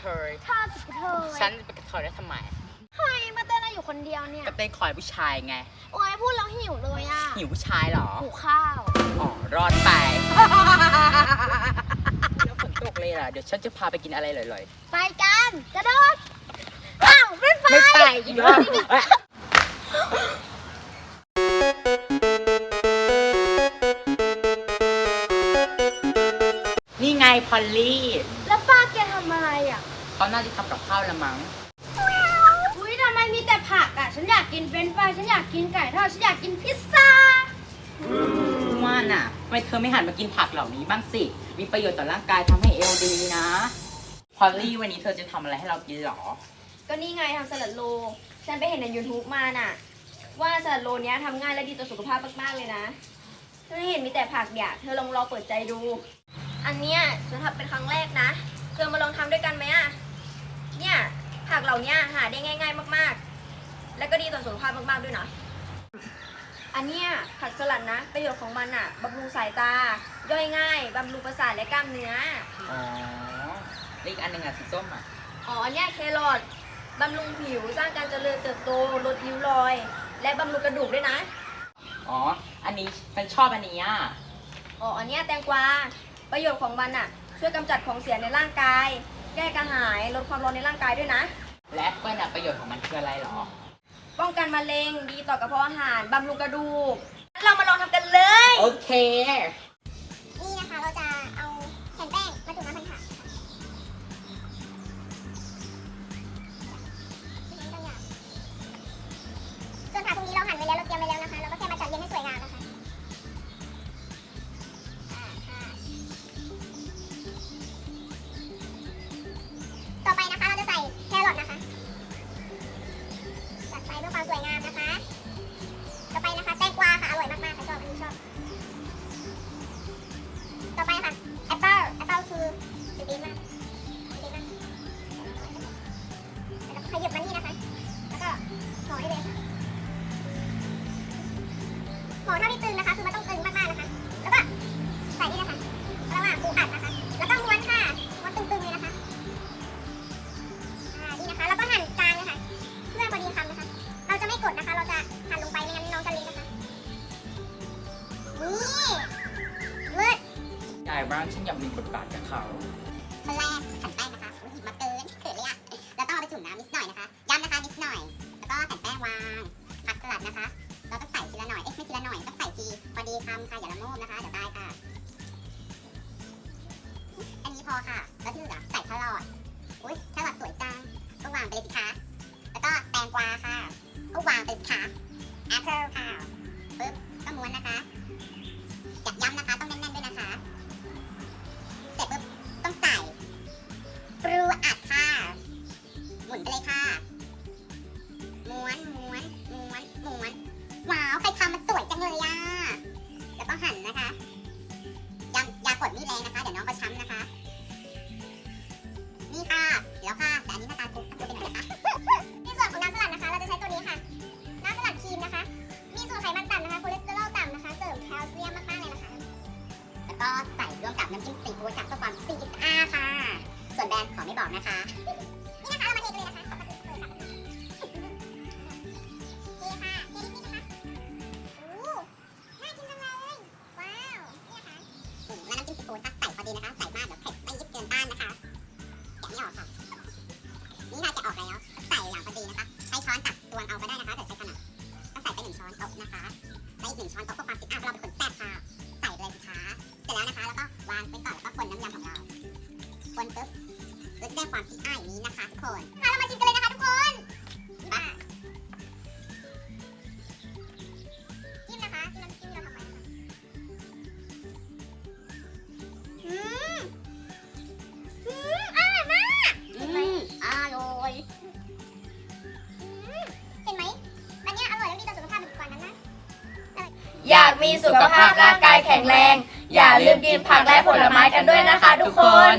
เทยถ้าจะกระเทยฉันจะเป็นกระเทยได้ทำไมเฮ้ยมาเต้นอะไรอยู่คนเดียวเนี่ย ก็เต้นคอยผู้ชายไง โอ้ยพูดแล้วหิวเลยอะหิวผู้ชายเหรอหิวข้าว อ๋อ รอดไปแล้วฝนตกเลยล่ะ เดี๋ยวฉันจะพาไปกินอะไรลอยไปกัน กระโดดอ้าวไม่ไปๆ ไม่ไปอีกแล้ว ลลี่ แล้วป้าแกทำอะไรอะเขาน่าจะทำกับข้าวละมั้ง อุ้ยทำไมมีแต่ผักอะ ฉันอยากกินเฟรนช์ฟรายฉันอยากกินไก่ทอดฉันอยากกินพิซซ่า ว่าน่ะทำไมเธอไม่หันมากินผักเหล่านี้บ้างสิ มีประโยชน์ต่อร่างกายทำให้เอลดีนะ พอลลี่วันนี้เธอจะทำอะไรให้เรากินหรอ ก็นี่ไงทำสลัดโล ฉันไปเห็นใน YouTube มาน่ะ ว่าสลัดโลเนี้ยทำง่ายและดีต่อสุขภาพมากๆเลยนะฉันเห็นมีแต่ผักเนี่ยเธอลองลองเปิดใจดู อันเนี้ยฉันทำเป็นครั้งแรกนะ เธอมาลองทำด้วยกันไหมอะเนี่ยผักเหล่านี้หาได้ง่าย ๆ มากๆ และก็ดีต่อสุขภาพมากๆด้วยนะอันเนี้ยผักสลัดนะ ประโยชน์ของมันอะบำรุงสายตา ย่อยง่ายบำรุงประสาทและกล้ามเนื้อ อ๋อแล้วอีกอันหนึ่งอะสีส้มอะอ๋อเนี่ยแครอทบำรุงผิวสร้างการเจริญเติบโตลดริ้วรอย และบำรุงกระดูกด้วยนะ อ๋อ อันนี้ฉันชอบอันนี้อะอ๋อ อันเนี้ยแตงกวา ประโยชน์ของมันอะ ช่วยกำจัดของเสียในร่างกาย แก้กระหายลดความร้อนในร่างกายด้วยนะ และแอปเปิลอะประโยชน์ของมันคืออะไรหรอ ป้องกันมะเร็งดีต่อกระเพาะอาหารบำรุงกระดูกงั้นเรามาลองทำกันเลย โอเค อไปนะคะ เราจะใส่แครอทนะคะจัดไปเพื่อความสวยงามนะคะ ต่อไปนะคะแตงกวาค่ะอร่อยมากๆค่ะชอบอันนี้ชอบ ต่อไปค่ะแอปเปิ้ลแอปเปิ้ลคือสุดดีมากสุดดีมากแล้วก็ขยับมัน บ้างฉันอยากมีบทบาทกับเขาคนแรกขันแป้งนะคะโอ้ยหยิบมาเกินเขินเลยอะแล้วต้องเอาไปจุ่มน้ำนิดหน่อยนะคะ ย้ำนะคะนิดหน่อย แล้วก็แผ่นแป้งวางผักสลัดนะคะ เราต้องใส่ทีละหน่อย เอ๊ะไม่ทีละหน่อย ต้องใส่ทีพอดีคำค่ะอย่าละโมบนะคะเดี๋ยวตายค่ะ อันนี้พอค่ะ แล้วที่เหลือใส่แครอทอุ้ยแครอทสวยจังก็วางไปเลยสิคะ น้ำจิ้มซีฟู้ดค่ะเพื่อความซีดอาค่ะ ส่วนแบรนด์ขอไม่บอกนะคะ นี่นะคะ เรามาเทกันเลยนะคะขอบคุณเลยค่ะเทค่ะเทนิดๆนะคะโอ้น่ากินจังเลย ว้าวนี่นะคะอืมแล้วน้ำจิ้มซีฟู้ดค่ะใส่พอดีนะคะ ใส่มากเดี๋ยวเผ็ดไม่ยิบเกินต้านนะคะแกะไม่ออกค่ะ นี่น่าจะออกแล้ว ใส่อย่างพอดีนะคะ ใช้ช้อนตักตวงเอาก็ได้นะคะแต่ใช้ขนาดก็ใส่ไปหนึ่งช้อนโต๊ะนะคะและอีกหนึ่งช้อนโต๊ะเพื่อความติดอะเราเป็นคนแซ่บค่ะ ใส่เลยสิคะเสร็จแล้วนะคะ ยำของเราคนปุ๊บเราจะได้ความซีอ้ายนี้นะคะทุกคนมาเรามาชิมกันเลยนะคะทุกคนนี่ค่ะจิ้มนะคะจิ้มน้ำจิ้มเราทำไว้นะคะอืมอืมอร่อยมากอืมอร่อยอืมเห็นไหมอันเนี้ยอร่อยแล้วดีต่อสุขภาพเป็นกว่านั้นนะ อยากมีสุขภาพร่างกายแข็งแรง อย่าลืมกินผักและผลไม้กันด้วยนะคะทุกคน